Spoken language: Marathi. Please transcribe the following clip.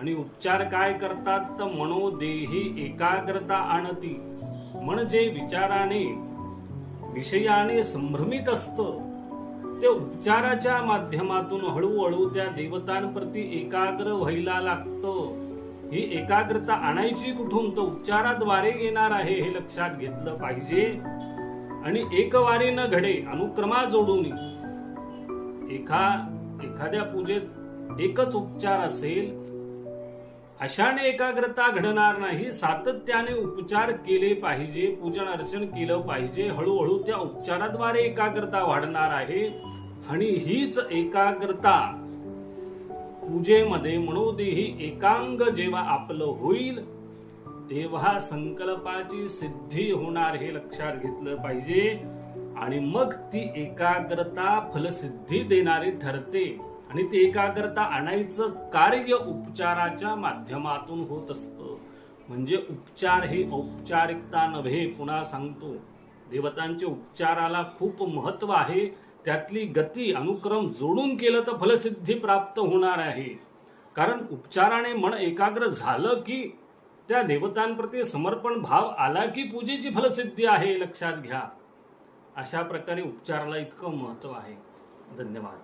आणि उपचार काय करतात तर मनोदेही एकाग्रता आणती. म्हणजे विचाराने विषयाने संभ्रमित असतं. ते उपचाराच्या माध्यमातून हळूहळू त्या देवतांप्रती एकाग्र व्हायला लागतं. ही एकाग्रता आणायची कुठून? तर उपचाराद्वारे येणार आहे हे लक्षात घेतलं पाहिजे. आणि एकवारी न घडे अनुक्रमा जोडून एका एखाद्या पूजेत एकच उपचार असेल अशाने एकाग्रता घडणार नाही सातत्याने उपचार केले पाहिजे पूजन अर्चन केलं पाहिजे हळूहळू त्या उपचाराद्वारे एकाग्रता वाढणार आहे. आणि हीच एकाग्रता पूजेमध्ये मनोदेही एकांग जेव्हा आपलं होईल तेव्हा संकल्पाची सिद्धी होणार हे लक्षात घेतलं पाहिजे. आणि मग ती एकाग्रता फलसिद्धी देणारी ठरते. आणि ते एकाग्रता आणायचं कार्य उपचाराच्या माध्यमातून होत असतं. म्हणजे उपचार हे औपचारिकता नव्हे पुन्हा सांगतो. देवतांच्या उपचाराला खूप महत्त्व आहे. त्यातली गती अनुक्रम जोडून केलं तर फलसिद्धी प्राप्त होणार आहे. कारण उपचाराने मन एकाग्र झालं की त्या देवतांप्रती समर्पण भाव आला की पूजेची फलसिद्धी आहे लक्षात घ्या. अशा प्रकारे उपचाराला इतकं महत्त्व आहे. धन्यवाद.